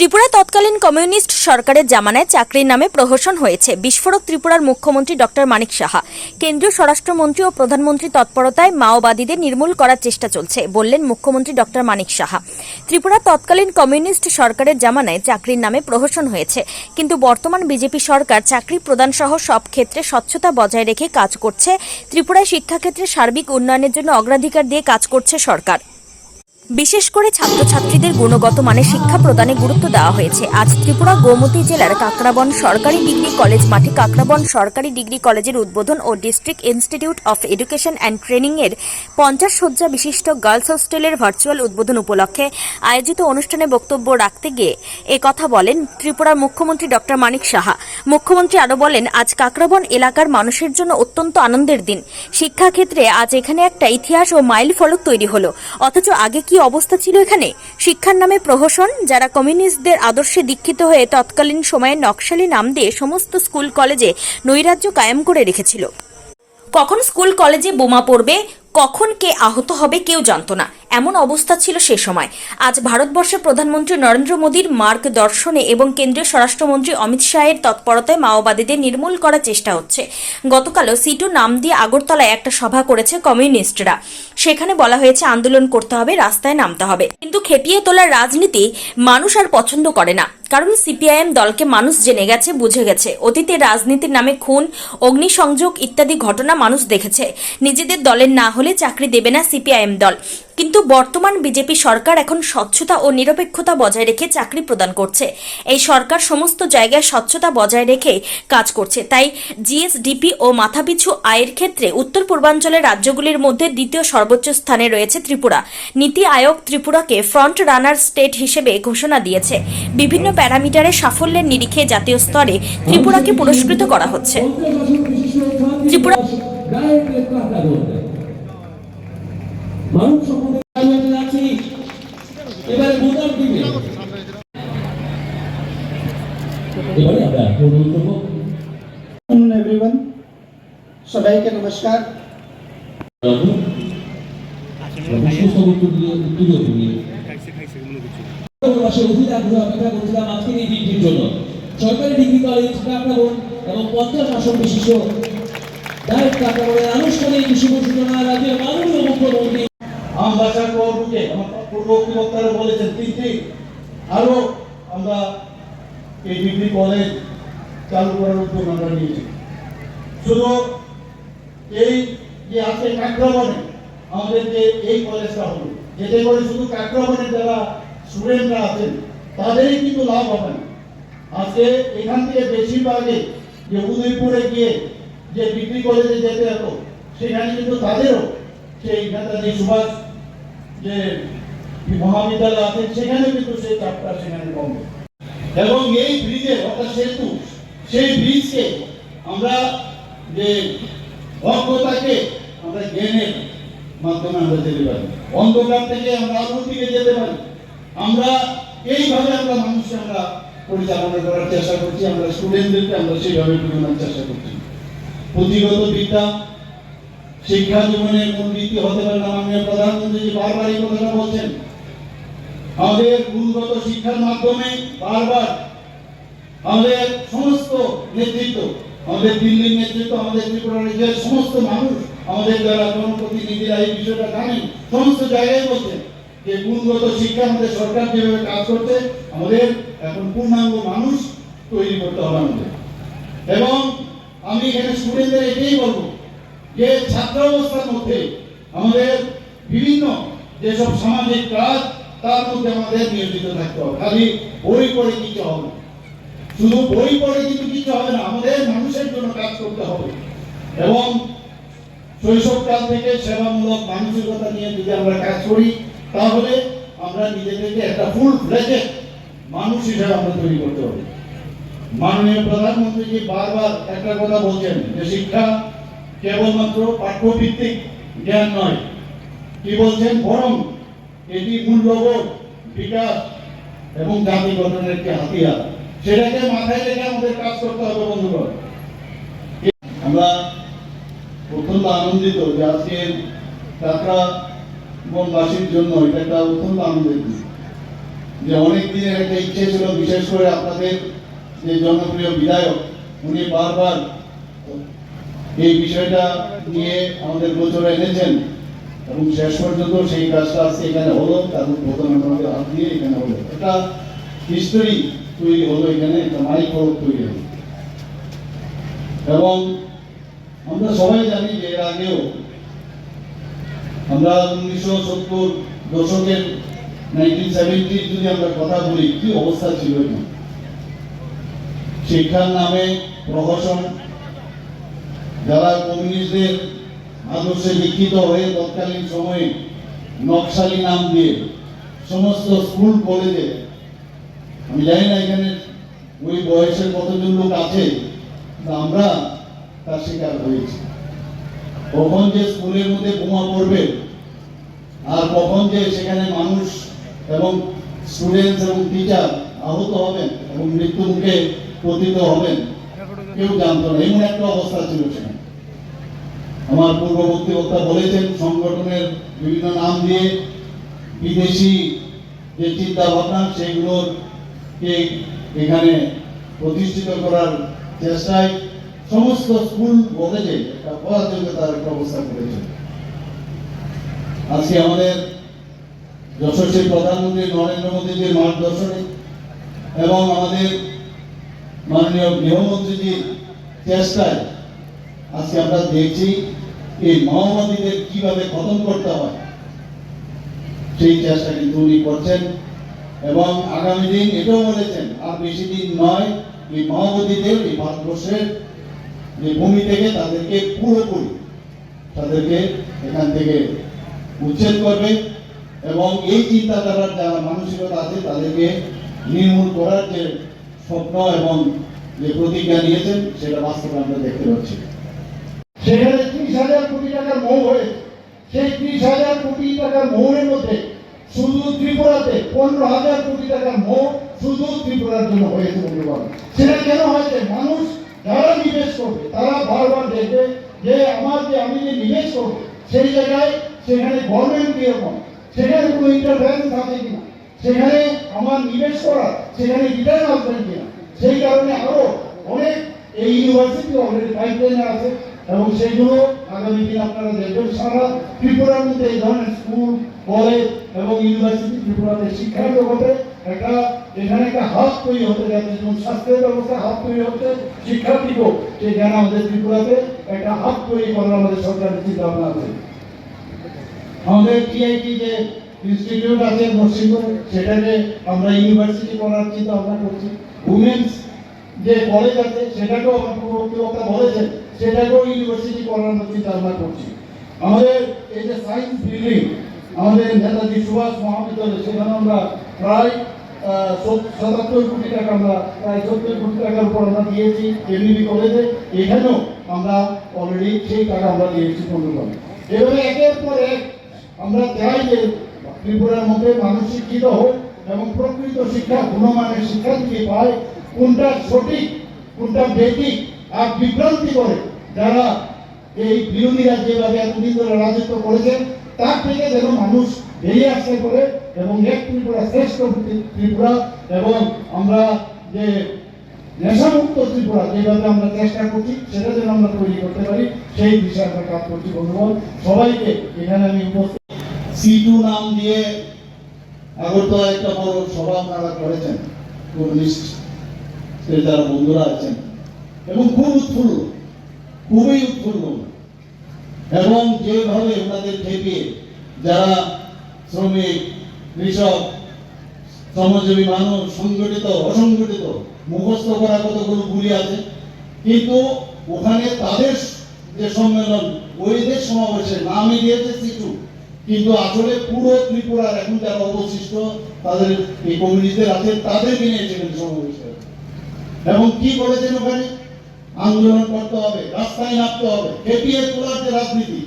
ত্রিপুরা তৎকালীন কমিউনিস্ট সরকারের জামানায় চাকরির নামে প্রহসন হয়েছে। বিস্ফোরক ত্রিপুরার মুখ্যমন্ত্রী ডক্টর মানিক সাহা। কেন্দ্রীয় স্বরাষ্ট্রমন্ত্রী ও প্রধানমন্ত্রী তৎপরতায় মাওবাদীদের নির্মূল করার চেষ্টা চলছে, বললেন মুখ্যমন্ত্রী ডক্টর মানিক সাহা। ত্রিপুরা তৎকালীন কমিউনিস্ট সরকারের জামানায় চাকরির নামে প্রহসন হয়েছে, কিন্তু বর্তমান বিজেপি সরকার চাকরি প্রদান সহ সব ক্ষেত্রে স্বচ্ছতা বজায় রেখে কাজ করছে। ত্রিপুরায় শিক্ষাক্ষেত্রে সার্বিক উন্নয়নের জন্য অগ্রাধিকার দিয়ে কাজ করছে সরকার। বিশেষ করে ছাত্রছাত্রীদের গুণগত মানের শিক্ষা প্রদানে গুরুত্ব দেওয়া হয়েছে। আজ ত্রিপুরা গোমতী জেলার কাকরাবন সরকারি ডিগ্রি কলেজ মাঠে কাকরাবন সরকারি ডিগ্রি কলেজের উদ্বোধন ও district institute of education and training এর পঞ্চাশ শয্যা বিশিষ্ট গার্লস হোস্টেলের ভার্চুয়াল উদ্বোধন উপলক্ষে আয়োজিত অনুষ্ঠানে বক্তব্য রাখতে গিয়ে কথা বলেন ত্রিপুরার মুখ্যমন্ত্রী ডক্টর মানিক সাহা। মুখ্যমন্ত্রী আরও বলেন, আজ কাকরাবন এলাকার মানুষের জন্য অত্যন্ত আনন্দের দিন। শিক্ষাক্ষেত্রে আজ এখানে একটা ইতিহাস ও মাইল ফলক তৈরি হলো। অথচ আগে কি অবস্থা ছিল এখানে। শিক্ষার নামে প্রহসন, যারা কমিউনিস্টদের আদর্শে দীক্ষিত হয়ে তৎকালীন সময়ে নকশালি নাম দিয়ে সমস্ত স্কুল কলেজে নৈরাজ্য কায়েম করে রেখেছিল। কখন স্কুল কলেজে বোমা পড়বে, কখন কে আহত হবে কেউ জানত না। এমন অবস্থা ছিল সে সময়। আজ ভারতবর্ষের প্রধানমন্ত্রী নরেন্দ্র মোদীর মার্গ দর্শনে এবং কেন্দ্রীয় স্বরাষ্ট্রমন্ত্রী অমিত শাহের তৎপরতায় মাওবাদীদের নির্মূল করার চেষ্টা হচ্ছে। গতকালও সিটু নাম দিয়ে আগরতলায় একটা সভা করেছে কমিউনিস্টরা। সেখানে বলা হয়েছে, আন্দোলন করতে হবে, রাস্তায় নামতে হবে। কিন্তু খেপিয়ে তোলার রাজনীতি মানুষ আর পছন্দ করে না। কারণ সিপিআইএম দলকে মানুষ জেনে গেছে, বুঝে গেছে। অতীতে রাজনীতির নামে খুন, অগ্নিসংযোগ ইত্যাদি ঘটনা মানুষ দেখেছে। নিজেদের দলের না হলে চাকরি দেবে না সিপিআইএম দল। কিন্তু বর্তমান বিজেপি সরকার এখন স্বচ্ছতা ও নিরপেক্ষতা বজায় রেখে চাকরি প্রদান করছে। এই সরকার সমস্ত জায়গায় স্বচ্ছতা বজায় রেখে কাজ করছে। তাই জিএসডিপি ও মাথাপিছু আয়ের ক্ষেত্রে উত্তর পূর্বাঞ্চলের রাজ্যগুলির মধ্যে দ্বিতীয় সর্বোচ্চ স্থানে রয়েছে ত্রিপুরা। নীতি আয়োগ ত্রিপুরাকে ফ্রন্ট রানার স্টেট হিসেবে ঘোষণা দিয়েছে। বিভিন্ন প্যারামিটারে সাফল্যের নিরিখে জাতীয় স্তরে ত্রিপুরাকে পুরস্কৃত করা হচ্ছে। ত্রিপুরা জন্য। সরকারি ডিগ্রি কলেজ কাকরাবন এবং পঞ্চাশ আসন বিশিষ্ট ডাইরেক্ট কাকরাবনের আনুষ্ঠানিক শুভ সূচনা রাজ্যের মাননীয় মুখ্যমন্ত্রী আমবাসার পর্বকে আমার বক্তারা বলেছেন তিনটি আরও আমরা এই ডিগ্রি কলেজ চালু করার উদ্যোগ আমরা নিয়েছি। শুধু এই যে আজকে কাকরাবনে আমাদের যে এই কলেজটা হলো যেতে করে শুধু কাকরাবনের যারা স্টুডেন্টরা আছেন, তাদেরই কিন্তু লাভ হবে না। আজকে এখান থেকে বেশিরভাগে যে উদয়পুরে গিয়ে যে ডিগ্রি কলেজে যেতে হতো, সেখানে কিন্তু তাদেরও সেই নেতাজি সুভাষ যে মহাবিদ্যালয় আছে সেখানে কিন্তু সেই চাপটা সেখানে কমবে এবং এই ব্রিজে অর্থাৎ সেতু, সেই ব্রিজকে আমরা যে অজ্ঞতাকে আমরা জ্ঞানের মাধ্যমে আমরা যেতে পারি। অন্ধকার থেকে আমরা আলোর দিকে যেতে পারি। আমরা এইভাবে আমরা মানুষকে আমরা পরিচালনা করার চেষ্টা করছি, আমরা স্টুডেন্টদেরকে আমরা সেইভাবে বোঝানোর চেষ্টা করছি। পুঁথিগত বিদ্যা, শিক্ষা জীবনের মূল হতে পারে না, মাননীয় প্রধানমন্ত্রী বারবার এই কথাটা বলছেন। আমাদের গুণগত শিক্ষার মাধ্যমে বারবার আমাদের সমস্ত নেতৃত্ব আমাদের দিল্লির নেতৃত্ব আমাদের ত্রিপুরা রাজ্যের সমস্ত মানুষ আমাদের যারা জনপ্রতিনিধিরা এই বিষয়টা জানেন, সমস্ত জায়গায় বলছেন যে গুণগত শিক্ষা আমাদের সরকার যেভাবে কাজ করছে, আমাদের এখন পূর্ণাঙ্গ মানুষ তৈরি করতে হবে আমাদের এবং আমি এখানে স্টুডেন্টদের এটাই বলব যে ছাত্র অবস্থার মধ্যে আমাদের বিভিন্ন যেসব সামাজিক কাজ, তার মধ্যে আমাদের নিয়োজিত থাকতে হবে খালি বই পড়ে কিছু হবে। শুধু বই পড়ে কিন্তু কিছু হবে না, আমাদের মানুষের জন্য কাজ করতে হবে। এবং শৈশবকাল থেকে সেবামূলক মানসিকতা নিয়ে যদি আমরা কাজ করি, তাহলে আমরা নিজেদেরকে একটা ফুল ফ্লেজেড মানুষ হিসেবে আমরা তৈরি করতে হবে মাননীয় প্রধানমন্ত্রীজি বারবার একটা কথা বলছেন যে শিক্ষা কেবলমাত্র পাঠ্যভিত্তিক জ্ঞান নয়। কি বলছেন? বরং এটি মূল্যবোধ, বিকাশ এবং জাতি গঠনের একটি হাতিয়ার। সেটাকে মাথায় রেখে আমাদের কাজ করতে হবে, বন্ধুগণ। আমরা অত্যন্ত আনন্দিত যে আজকের যাত্রা বনবাসীর জন্য এটা একটা অত্যন্ত আনন্দের দিন। যে অনেক দিনের একটা ইচ্ছে ছিল, বিশেষ করে আপনাদের যে জনপ্রিয় বিধায়ক, উনি বারবার এই বিষয়টা নিয়ে আমাদের গোচরে এনেছেন এবং শেষ পর্যন্ত সেই কাজটা আজকে এখানে হলো, তার উদ্বোধন আমাদের হাত দিয়ে এখানে হলো। একটা হিস্টোরি তৈরি হলো এখানে একটা মাইল ফলক তৈরি হলো এবং আমরা সবাই জানি যে এর আগেও আমরা উনিশশো সত্তর দশকের নাইনটিন সেভেন্টির যদি আমরা কথা বলি, কি অবস্থা ছিল এখানে? শিক্ষার নামে প্রহসন, যারা কমিউনিস্টদের আদর্শে লিখিত হয়ে তৎকালীন সময়ে নকশালি নাম দিয়ে সমস্ত স্কুল, কলেজে আমি জানি না এখানে ওই বয়সের কতজন লোক আছে আমরা তার শিকার হয়েছি। কখন যে স্কুলের মধ্যে বোমা পড়বে, আর কখন যে সেখানে মানুষ এবং স্টুডেন্টস এবং টিচার আহত হবেন এবং মৃত্যু মুখে পতিত হবেন, কেউ জানতো না। এমন একটা অবস্থা ছিল সেখানে। আমার পূর্ববর্তী বক্তা বলেছেন, সংগঠনের বিভিন্ন নাম দিয়ে বিদেশি যে চিন্তা ভাবনা সেগুলোর এখানে প্রতিষ্ঠিত করার চেষ্টায় সমস্ত স্কুল কলেজে একটা অরাজকতার একটা অবস্থা করেছে। আজকে আমাদের যশস্বী প্রধানমন্ত্রী নরেন্দ্র মোদীজির মার্গদর্শনে এবং আমাদের মাননীয় গৃহমন্ত্রীজির চেষ্টায় আজকে আমরা দেখছি এই মাওবাদীদের কীভাবে খতম করতে হয়। সেই চেষ্টা কিন্তু উনি করছেন। এবং আগামী দিন এটাও বলেছেন, আর বেশি দিন নয়, এই মাওবাদীদের এই ভারতবর্ষের যে ভূমি থেকে তাদেরকে পুরোপুরি তাদেরকে এখান থেকে উচ্ছেদ করবে এবং এই চিন্তাধারার যারা মানসিকতা আছে, তাদেরকে নির্মূল করার যে স্বপ্ন এবং যে প্রতিজ্ঞা নিয়েছেন, সেটা বাস্তবে আমরা দেখতে পাচ্ছি। সেখানে ত্রিশ হাজার কোটি টাকার মৌ হয়েছে। সেই ত্রিশ হাজার কোটি টাকার মৌয়ের মধ্যে শুধু ত্রিপুরাতে পনেরো হাজার কোটি টাকার মৌ শুধু ত্রিপুরার জন্য হয়েছে বন্ধুগণ সেটা কেন হয়েছে? মানুষ যারা নিবেশ করবে, তারা বারবার দেখবে যে আমার যে আমি যে নিবেশ করব, সেই জায়গায় সেখানে গভর্নমেন্ট কীরকম সেখানে কোনো ইন্টারফারেন্স থাকে কিনা? সেখানে আমার নিবেশ করা, সেখানে রিটার্ন আসবেন কিনা? সেই কারণে আরও অনেক এই ইউনিভার্সিটি অলরেডি পাইপলাইনে আছে এবং সেগুলো আগামী দিন আপনারা দেখবেন। সারা ত্রিপুরার মধ্যে এই ধরনের স্কুল কলেজ এবং ইউনিভার্সিটি ত্রিপুরাতে শিক্ষার জগতে একটা, এখানে একটা হাব তৈরি হতে যাচ্ছে যেমন স্বাস্থ্যের ব্যবস্থা হাব তৈরি হচ্ছে শিক্ষার্থীকেও সেখানে আমাদের ত্রিপুরাতে একটা হাব তৈরি করার আমাদের সরকারের চিন্তা ভাবনা আছে। আমাদের টিআইটি যে ইনস্টিটিউট আছে নরসিংপুরে সেটাকে আমরা ইউনিভার্সিটি করার চিন্তা ভাবনা করছি। উমেন্স যে কলেজ আছে, সেটাকেও আমার পূর্ববর্তী বলেছেন, সেটাকেও ইউনিভার্সিটি করার আমরা চিন্তা ভাবনা করছি। আমাদের এই যে সায়েন্স বিল্ডিং আমাদের নেতাজি সুভাষ মহাবিদ্যালয় সেখানে আমরা প্রায় সাতাত্তর কোটি টাকা আমরা, প্রায় সত্তর কোটি টাকার উপর আমরা দিয়েছি এমবিবি কলেজে এখানেও আমরা অলরেডি সেই টাকা আমরা দিয়েছি বন্ধুগণ এভাবে একের পর এক আমরা চাই যে ত্রিপুরার মধ্যে মানুষ শিক্ষিত হোক এবং প্রকৃত শিক্ষা, গুণমানের শিক্ষা থেকে পায়, কোনটা সঠিক, কোনটা বেঠিক, আর বিভ্রান্তি করে যারা এই বিরোধীরা যেভাবে এতদিন ধরে রাজত্ব করেছেন তার থেকে যেন মানুষ বেরিয়ে আসতে পারে এবং এক ত্রিপুরা শ্রেষ্ঠ ত্রিপুরা এবং আমরা যে নেশামুক্ত ত্রিপুরা যেভাবে আমরা চেষ্টা করছি, সেটা যেন আমরা তৈরি করতে পারি, সেই বিষয়ে আমরা কাজ করছি, বন্ধুগণ। সবাইকে এখানে আমি উপস্থিত। নাম দিয়ে আগরতলা একটা বড় সভা আপনারা করেছেন, কমিউনিস্ট যারা বন্ধুরা আছেন। এবং খুব উৎফুল্ল, খুবই উৎফুল্ল। এবং যেভাবে ওনাদের খেপিয়ে যারা শ্রমিক, কৃষক, শ্রমজীবী মানুষ, সংগঠিত, অসংগঠিত, মুখস্থ করা কতগুলো গুলি আছে? কিন্তু ওখানে তাদের যে সম্মেলন, ওই ওইদের সমাবেশে নামই দিয়েছে সিটু কিন্তু আসলে পুরো ত্রিপুরার এখন যারা অবশিষ্ট, তাদের এই কমিউনিস্টদের আছে তাদেরকে নিয়ে সেখানে সমাবেশ। এবং কি করেছেন ওখানে? আন্দোলন করতে হবে, রাস্তায় নামতে হবে, খেপিয়ে তোলার যে রাজনীতি,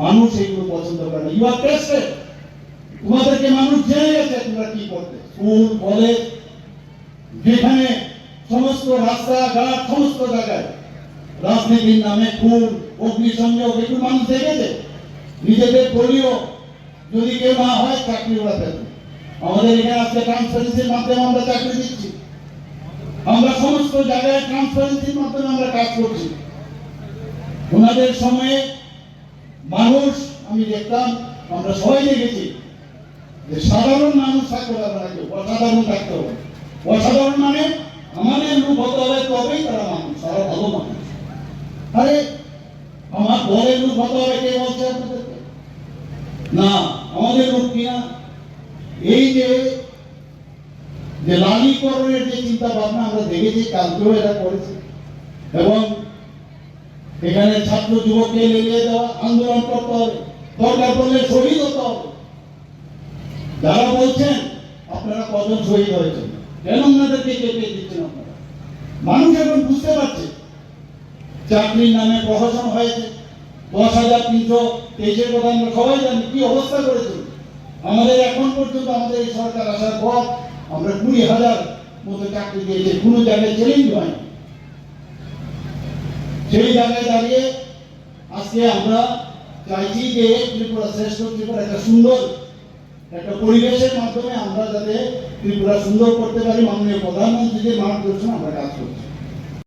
মানুষ এগুলো পছন্দ করে না। ইউ আর টেস্টেড তোমাদেরকে মানুষ জেনে গেছে তোমরা কি করতে। স্কুল কলেজ যেখানে সমস্ত রাস্তাঘাট, সমস্ত জায়গায় রাজনীতির নামে খুন অগ্নিসংযোগ এগুলো মানুষ দেখেছে। নিজেদের দলীয় যদি কেউ না হয়, চাকরি ওরা পেত আমাদের এখানে আজকে ট্রান্সপারেন্সির মাধ্যমে আমরা চাকরি দিচ্ছি। আমরা সমস্ত জায়গায় ট্রান্সপারেন্সির মাধ্যমে আমরা কাজ করছি। ওনাদের সময়ে মানুষ, আমি দেখতাম আমরা সবাই দেখেছি যে সাধারণ মানুষ থাকতে পারবে না কেউ অসাধারণ থাকতে হবে। অসাধারণ মানে আমাদের রূপ হতে হবে তবেই তারা মানুষ, তারা ভালো মানুষ। আরে, আমার দলের রূপ হতে হবে কে বলছে না, আমাদের রূপ কিনা এই যে যে যে চিন্তা ভাবনা আমরা দেখেছি, কালকেও এরা করেছে। এবং এখানে ছাত্র যুবককে লেগে দেওয়া, আন্দোলন করতে হবে। দরকার পড়লে শহীদ হতে হবে। যারা বলছেন, আপনারা কজন শহীদ হয়েছেন? কেন ওনাদেরকে কেটে দিচ্ছেন আপনারা? মানুষ এখন বুঝতে পারছে। চাকরির নামে প্রহসন হয়েছে। দশ হাজার তিনশো তেইশের কথা আমরা সবাই জানি। কি অবস্থা করেছে? আমাদের এখন পর্যন্ত আমাদের এই সরকার আসার পর আমরা কুড়ি হাজার মতো চাকরি দিয়েছি কোনো জায়গায় চ্যালেঞ্জ হয়নি সেই জায়গায় দাঁড়িয়ে আজকে আমরা চাইছি যে ত্রিপুরা শ্রেষ্ঠ ত্রিপুরা, একটা সুন্দর, একটা পরিবেশের মাধ্যমে আমরা যাতে ত্রিপুরা সুন্দর করতে পারি, মাননীয় প্রধানমন্ত্রীর মার্গদর্শন আমরা কাজ করছি।